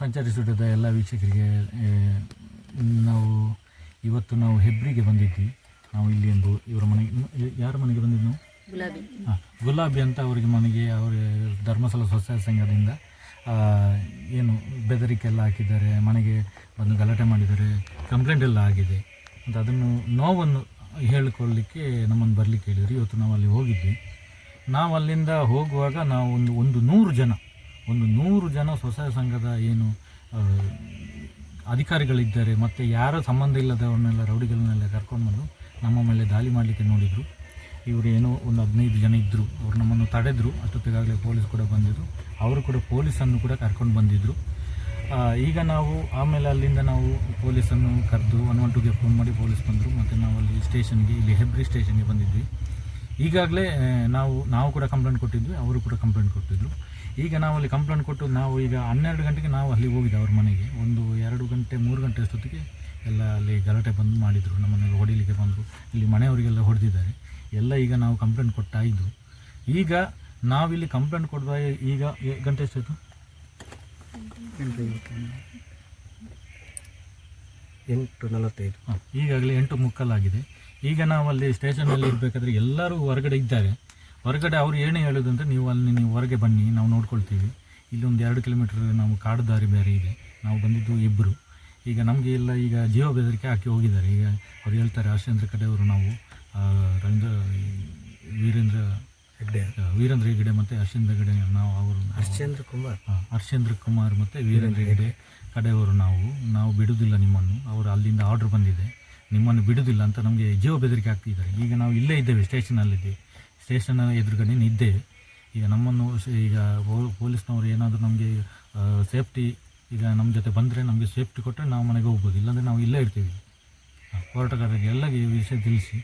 ಸಂಚಾರಿ ಸುಟದ ಎಲ್ಲ ವೀಕ್ಷಕರಿಗೆ ನಾವು ಇವತ್ತು ನಾವು ಹೆಬ್ರಿಗೆ ಬಂದಿದ್ವಿ. ನಾವು ಇಲ್ಲಿ ಒಂದು ಇವರ ಮನೆಗೆ ಯಾರ ಮನೆಗೆ ಬಂದಿದ್ದು ನಾವು? ಗುಲಾಬಿ. ಹಾಂ ಗುಲಾಬಿ ಅಂತ ಅವರಿಗೆ ಮನೆಗೆ ಅವರ ಧರ್ಮಸ್ಥಳ ಸ್ವಸಹಾಯ ಸಂಘದಿಂದ ಏನು ಬೆದರಿಕೆ ಎಲ್ಲ ಹಾಕಿದ್ದಾರೆ ಮನೆಗೆ ಬಂದು ಗಲಾಟೆ ಮಾಡಿದ್ದಾರೆ ಕಂಪ್ಲೇಂಟ್ ಎಲ್ಲ ಆಗಿದೆ ಅಂತ ಅದನ್ನು ನೋವನ್ನು ಹೇಳಿಕೊಳ್ಳಿಕ್ಕೆ ನಮ್ಮನ್ನು ಬರಲಿಕ್ಕೆ ಹೇಳಿದ್ರು. ಇವತ್ತು ನಾವು ಅಲ್ಲಿ ಹೋಗಿದ್ವಿ. ನಾವು ಅಲ್ಲಿಂದ ಹೋಗುವಾಗ ನಾವು ಒಂದು ಒಂದು ನೂರು ಜನ ಒಂದು ನೂರು ಜನ ಸ್ವಸಹಾಯ ಸಂಘದ ಏನು ಅಧಿಕಾರಿಗಳಿದ್ದಾರೆ, ಮತ್ತು ಯಾರ ಸಂಬಂಧ ಇಲ್ಲದವ್ರನ್ನೆಲ್ಲ ರೌಡಿಗಳನ್ನೆಲ್ಲ ಕರ್ಕೊಂಡು ಬಂದು ನಮ್ಮ ಮೇಲೆ ದಾಳಿ ಮಾಡಲಿಕ್ಕೆ ನೋಡಿದರು. ಇವರು ಏನೋ ಒಂದು ಹದಿನೈದು ಜನ ಇದ್ದರು ಅವ್ರು ನಮ್ಮನ್ನು ತಡೆದರು, ಅಷ್ಟೊತ್ತಿಗಾಗಲೇ ಪೊಲೀಸ್ ಕೂಡ ಬಂದಿದ್ದರು ಅವರು ಕೂಡ ಪೊಲೀಸನ್ನು ಕೂಡ ಕರ್ಕೊಂಡು ಬಂದಿದ್ದರು ಈಗ ನಾವು ಆಮೇಲೆ ಅಲ್ಲಿಂದ ನಾವು ಪೊಲೀಸನ್ನು ಕರೆದು ಒನ್ ಒನ್ ಟುಗೆ ಫೋನ್ ಮಾಡಿ ಪೊಲೀಸ್ ಬಂದರು, ಮತ್ತು ನಾವು ಅಲ್ಲಿ ಸ್ಟೇಷನ್ಗೆ, ಇಲ್ಲಿ ಹೆಬ್ರಿ ಸ್ಟೇಷನ್ಗೆ ಬಂದಿದ್ವಿ. ಈಗಾಗಲೇ ನಾವು ನಾವು ಕೂಡ ಕಂಪ್ಲೇಂಟ್ ಕೊಟ್ಟಿದ್ವಿ, ಅವರು ಕೂಡ ಕಂಪ್ಲೇಂಟ್ ಕೊಟ್ಟಿದ್ದರು ಈಗ ನಾವು ಅಲ್ಲಿ ಕಂಪ್ಲೇಂಟ್ ಕೊಟ್ಟು ನಾವು ಈಗ ಹನ್ನೆರಡು ಗಂಟೆಗೆ ನಾವು ಅಲ್ಲಿ ಹೋಗಿದ್ದೆ ಅವ್ರ ಮನೆಗೆ. ಒಂದು ಎರಡು ಗಂಟೆ, ಮೂರು ಗಂಟೆ ಅಷ್ಟೊತ್ತಿಗೆ ಎಲ್ಲ ಅಲ್ಲಿ ಗಲಾಟೆ ಬಂದು ಮಾಡಿದರು ನಮ್ಮನ್ನೆಲ್ಲ ಹೊಡಿಲಿಕ್ಕೆ ಬಂದರು. ಇಲ್ಲಿ ಮನೆಯವರಿಗೆಲ್ಲ ಹೊಡೆದಿದ್ದಾರೆ. ಎಲ್ಲ ಈಗ ನಾವು ಕಂಪ್ಲೇಂಟ್ ಕೊಟ್ಟಾಯಿತು ಈಗ ನಾವಿಲ್ಲಿ ಕಂಪ್ಲೇಂಟ್ ಕೊಡುವಾಗ ಈಗ, ಗಂಟೆ ಎಷ್ಟಾಯಿತು? ಎಂಟು ನಲವತ್ತೈದು. ಹಾಂ ಈಗಾಗಲೇ ಎಂಟು ಮುಕ್ಕಲಾಗಿದೆ. ಈಗ ನಾವು ಅಲ್ಲಿ ಸ್ಟೇಷನಲ್ಲಿ ಇರಬೇಕಾದ್ರೆ ಎಲ್ಲರೂ ಹೊರಗಡೆ ಇದ್ದಾರೆ. ಹೊರಗಡೆ ಅವರು ಏನೇ ಹೇಳೋದು ಅಂದರೆ ನೀವು ಅಲ್ಲಿ ನೀವು ಹೊರಗೆ ಬನ್ನಿ ನಾವು ನೋಡ್ಕೊಳ್ತೀವಿ. ಇಲ್ಲಿ ಒಂದು ಎರಡು ಕಿಲೋಮೀಟ್ರ್ ನಾವು ಕಾಡು ದಾರಿ ಬೇರೆ ಇದೆ. ನಾವು ಬಂದಿದ್ದು ಇಬ್ಬರು ಈಗ ನಮಗೆ ಎಲ್ಲ ಈಗ ಜೀವ ಬೆದರಿಕೆ ಹಾಕಿ ಹೋಗಿದ್ದಾರೆ. ಈಗ ಅವ್ರು ಹೇಳ್ತಾರೆ ಹರ್ಷೇಂದ್ರ ಕಡೆಯವರು ನಾವು ರವೀಂದ್ರ ವೀರೇಂದ್ರ ಹೆಗ್ಡೆ. ವೀರೇಂದ್ರ ಹೆಗಡೆ ಮತ್ತು ಹರ್ಷೇಂದ್ರ ಹೆಗಡೆ ನಾವು ಅವರು ಹರ್ಷೇಂದ್ರ ಕುಮಾರ್. ಹರ್ಷೇಂದ್ರ ಕುಮಾರ್ ಮತ್ತು ವೀರೇಂದ್ರ ಹೆಗಡೆ ಕಡೆಯವರು ನಾವು. ನಾವು ಬಿಡುವುದಿಲ್ಲ ನಿಮ್ಮನ್ನು. ಅವರು ಅಲ್ಲಿಂದ ಆರ್ಡ್ರ್ ಬಂದಿದೆ. ನಿಮ್ಮನ್ನು ಬಿಡುವುದಿಲ್ಲ ಅಂತ ನಮಗೆ ಜೀವ ಬೆದರಿಕೆ ಆಗ್ತಿದ್ದಾರೆ ಈಗ ನಾವು ಇಲ್ಲೇ ಇದ್ದೇವೆ ಸ್ಟೇಷನಲ್ಲಿದ್ದೀವಿ ಸ್ಟೇಷನ್ ಎದುರುಗಡೆ ಇದ್ದೇವೆ. ಈಗ ನಮ್ಮನ್ನು ಈಗ ಪೊಲೀಸ್ನವರು ಏನಾದರೂ ನಮಗೆ ಸೇಫ್ಟಿ ಈಗ ನಮ್ಮ ಜೊತೆ ಬಂದರೆ ನಮಗೆ ಸೇಫ್ಟಿ ಕೊಟ್ಟರೆ ನಾವು ಮನೆಗೆ ಹೋಗ್ಬೋದು. ಇಲ್ಲಾಂದರೆ ನಾವು ಇಲ್ಲೇ ಇರ್ತೀವಿ. ಹೋರಾಟಗಾರರಿಗೆ ಎಲ್ಲ ಈ ವಿಷಯ ತಿಳಿಸಿ.